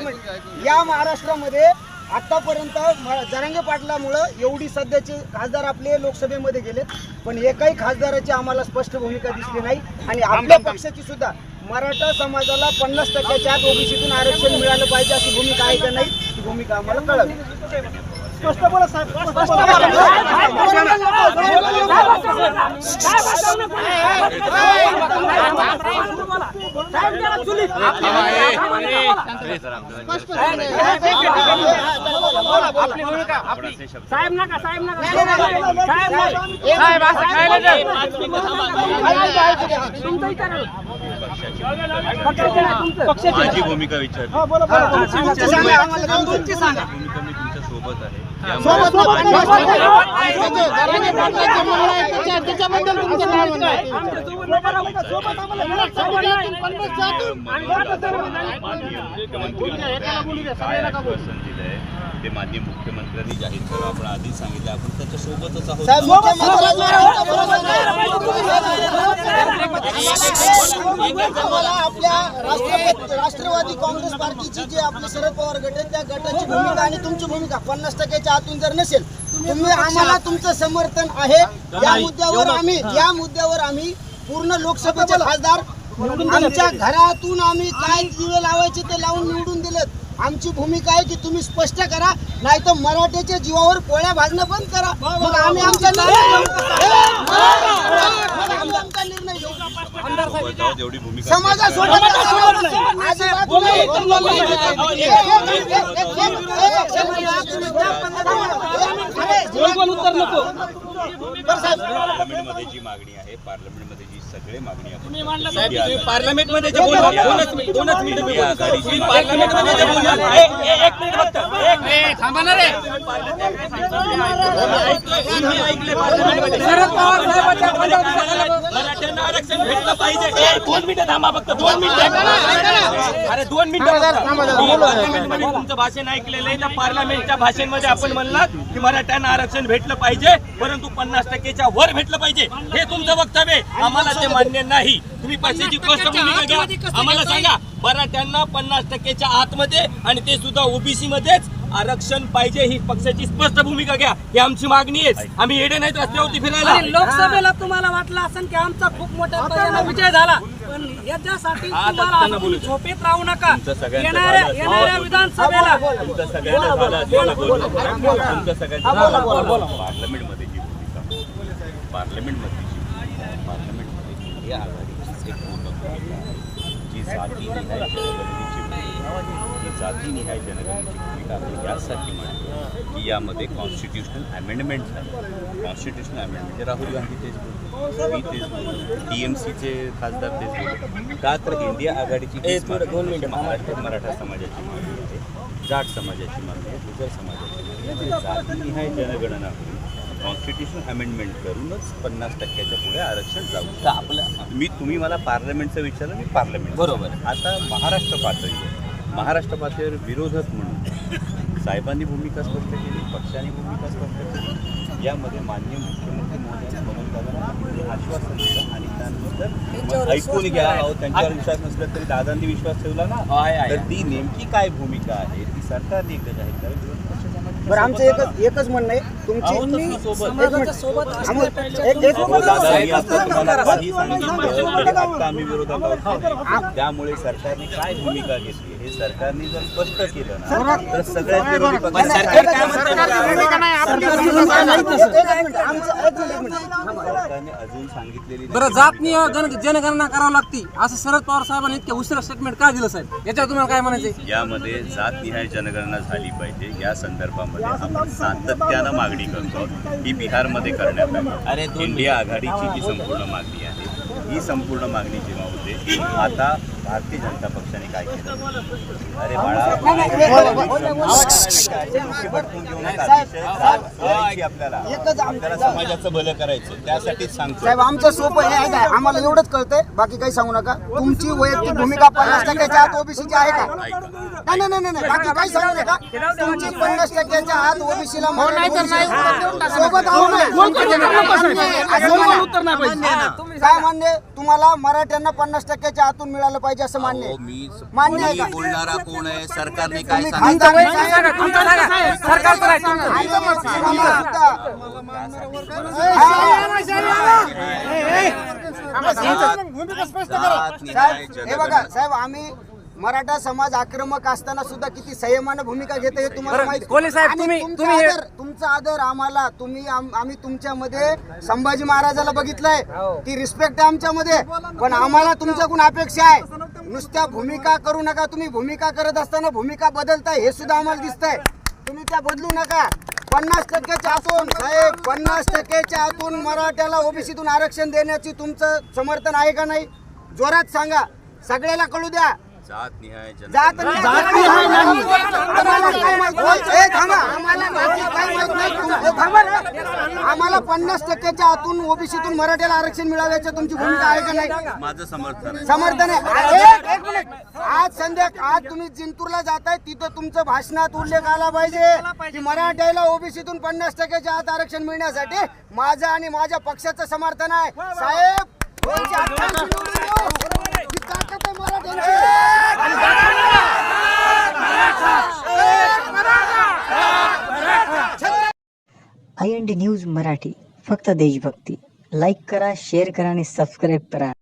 एक मिनिट. या महाराष्ट्रामध्ये आतापर्यंत जरांगे पाटलामुळं एवढी सध्याचे खासदार आपले लोकसभेमध्ये गेले पण एकही खासदाराची आम्हाला स्पष्ट भूमिका दिसली नाही. आणि आपल्या पक्षाची सुद्धा मराठा समाजाला पन्नास टक्क्याच्या आत ओबीसीतून आरक्षण मिळालं पाहिजे अशी भूमिका आहे का नाही ती भूमिका आम्हाला कळावी. स्पष्ट बोला साहेब स्पष्ट साहेब नका नका विचारा. माझी भूमिका विचारली हा, बोला, बोला, बोला. तुमची सांगा. सोबत आहे. सोबत. त्याच्याबद्दल तुमचं काय म्हणणं आहे? ते माननीय मुख्यमंत्र्यांनी जाहीर करा आपण आधीच सांगितलं आपण त्याच्या सोबतच आहोत आम्हाला आपल्या राष्ट्रवादी काँग्रेस पार्टीची जे आपली शरद पवार गट आहे त्या गटाची भूमिका आणि तुमची भूमिका पन्नास टक्क्याच्या आतून जर नसेल तुम्ही आम्हाला तुमचं समर्थन आहे या मुद्द्यावर आम्ही या मुद्द्यावर आम्ही पूर्ण लोकसभेचे खासदार आमच्या घरातून आम्ही काय दिवे लावायचे ते लावून निवडून दिलेत. आमची भूमिका आहे की तुम्ही स्पष्ट करा नाही तर मराठ्याच्या जीवावर पोळ्या भाजणं बंद करा मग आम्ही आमचा निर्णय समाजासोबत साहेब, पार्लमेंटमध्ये जी मागणी आहे पार्लमेंटमध्ये जी सगळे मागणी आपण पार्लमेंटमध्ये शरद पवार साहेबांच्या आरक्षण भेटलं पाहिजे ए, दोन मिनिटं थांबा फक्त दोन मिनिटं. अरे दोन मिनिटं तुमचं भाषण ऐकलेलं आहे त्या पार्लमेंटच्या भाषणमध्ये आपण म्हणलात की मराठ्यांना आरक्षण भेटलं पाहिजे परंतु पन्नास टक्केच्या वर भेटलं पाहिजे. हे तुमचं वक्तव्य आहे. आम्हाला ते मान्य नाही. तुम्ही पक्षाची स्पष्ट भूमिका घ्या आम्हाला सांगा मराठ्यांना पन्नास टक्केच्या आतमध्ये आणि ते सुद्धा ओबीसी मध्येच आरक्षण पाहिजे ही पक्षाची स्पष्ट भूमिका घ्या. ही आमची मागणी आहे. आम्ही येडे नाहीत रस्त्यावरती फिरायला. आणि लोकसभेला तुम्हाला वाटलं असेल की आमचा खूप मोठ्या प्रमाणात विजय झाला पण याच्यासाठी तुम्हाला आपण. झोपेत राहू नका. तुमचं सगळ्यांचं येणाऱ्या झालं. येणाऱ्या विधानसभेला. तुमचं सगळ्यांचं झालं. असलेलं बोलणं. तुमचं सगळ्यांचं पार्लमेंटमध्ये जी भूमिका. पार्लमेंटमध्ये जी पार्लमेंटमध्ये इंडिया आघाडीची एक पूर्ण भूमिका आहे. जी जातीनिहाय जनगणनेची भूमिका आहे. जी जातीनिहाय जनगणनेची भूमिका आपण यासाठी म्हणतो की यामध्ये कॉन्स्टिट्युशनल अमेंडमेंट झालं. कॉन्स्टिट्युशनल अमेंडमेंट राहुल गांधी तेच बोलतो मी तेच बोलतो टी एम सीचे खासदार तेच बोलतो का तर इंडिया आघाडीची. महाराष्ट्र मराठा समाजाची मागणी आहे. जाट समाजाची मागणी आहे. गुजर समाजाची मागणी आहे. जातीनिहाय जनगणना कॉन्स्टिट्युशन अमेंडमेंट करूनच पन्नास टक्क्याच्या पुढे आरक्षण जाऊ तर आपलं मी तुम्ही मला पार्लमेंटचं विचारलं मी पार्लमेंट बरोबर. आता महाराष्ट्र पातळीवर महाराष्ट्र पातळीवर विरोधक म्हणून साहेबांनी भूमिका स्पष्ट केली पक्षाने भूमिका स्पष्ट केली. यामध्ये मान्य मुख्यमंत्री महोदयांनी कमल दादांना आश्वासन दिलं आणि त्यानंतर ऐकून घ्या त्यांच्यावर विश्वास नसला तरी दादांनी विश्वास ठेवला ना. तर ती नेमकी काय भूमिका आहे? ती सरकारने एकदा जाहीर करावी पक्ष बरं आमचं एकच एकच म्हणणं आहे तुमची त्यामुळे सरकारने काय भूमिका घेतली? हे सरकारने जर स्पष्ट केलं ना तर सगळ्यात विरोधी नाही, नाही. सरकारने अजून सांगितलेली बरं नाही. जात जन- जनगणना करावं लागती. असं शरद पवार साहेबांनी इतक्या उशिरा स्टेटमेंट का दिलं साहेब? याच्यावर तुम्हाला काय म्हणायचं यामध्ये जातनिहाय जनगणना झाली पाहिजे. या संदर्भामध्ये आपण सातत्यानं मागणी करतो ही बिहारमध्ये करण्यात आली. इंडिया आघाडीची जी संपूर्ण मागणी आहे ही संपूर्ण मागणी जेव्हा होते आता भारतीय जनता पक्षाने काय केलं अरे बाळा आपल्याला समाजाचं भलं करायचं त्यासाठीच सांगतो साहेब आमचं सोपं हे आहे आम्हाला एवढंच कळतंय बाकी काही सांगू नका तुमची वैयक्तिक भूमिका पन्नास टक्क्याच्या आत ओबीसीची आहे का नाही नाही नाही नाही बाकी काही सांगू नका तुमची पन्नास टक्क्याच्या आत ओबीसीला सोबत. काय मान्य आहे? तुम्हाला मराठ्यांना पन्नास टक्क्याच्या आतून मिळालं पाहिजे पाहिजे असं मान्य अहो, आहे मी मान्य आहे मी का? बोलणारा कोण आहे? सरकारने काय तुम्ही सांगितलं? खासदार सुद्धा जात, साहेब हे बघा. साहेब आम्ही मराठा समाज आक्रमक असताना सुद्धा किती संयमानं भूमिका घेतो हे तुम्हाला बरं, माहिती कोल्हे साहेब, आणि तुम्ही- तुमचा तुम्ही हे- आदर तुमचा आदर आम्हाला तुम्ही आम- आम्ही तुमच्यामध्ये संभाजी महाराजाला बघितलंय. ती रिस्पेक्ट आहे आमच्यामध्ये. पण आम्हाला तुमच्याकडून अपेक्षा आहे. नुसत्या भूमिका करू नका तुम्ही भूमिका करत असताना भूमिका बदलताय हे सुद्धा आम्हाला दिसतंय. तुम्ही त्या बदलू नका. पन्नास टक्क्याच्या आतून साहेब पन्नास टक्क्याच्या आतून मराठ्याला ओबीसीतून आरक्षण देण्याची तुमचं समर्थन आहे का नाही? जोरात सांगा. सगळ्याला कळू द्या. जात निहाय जात नाही. आम्हाला पन्नास टक्क्याच्या आतून ओबीसीतून मराठ्याला आरक्षण मिळाव्याची तुमची भूमिका आहे का नाही? माझं समर्थन आहे. समर्थन आहे. एक- एक मिनिट. आज संध्या आज तुम्ही जिंतूरला जाताय तिथं तुमचं भाषणात उल्लेख आला पाहिजे की मराठ्याला ओबीसीतून पन्नास टक्क्याच्या आत आरक्षण मिळण्यासाठी माझं आणि माझ्या पक्षाचं समर्थन आहे. साहेब दोनशे अठ्ठ्याऐंशी निवडून येऊ. ही ताकद आहे मराठ्यांची. I news Marathi. फक्त देशभक्ती. लाईक करा शेअर करा आणि सबस्क्राईब करा.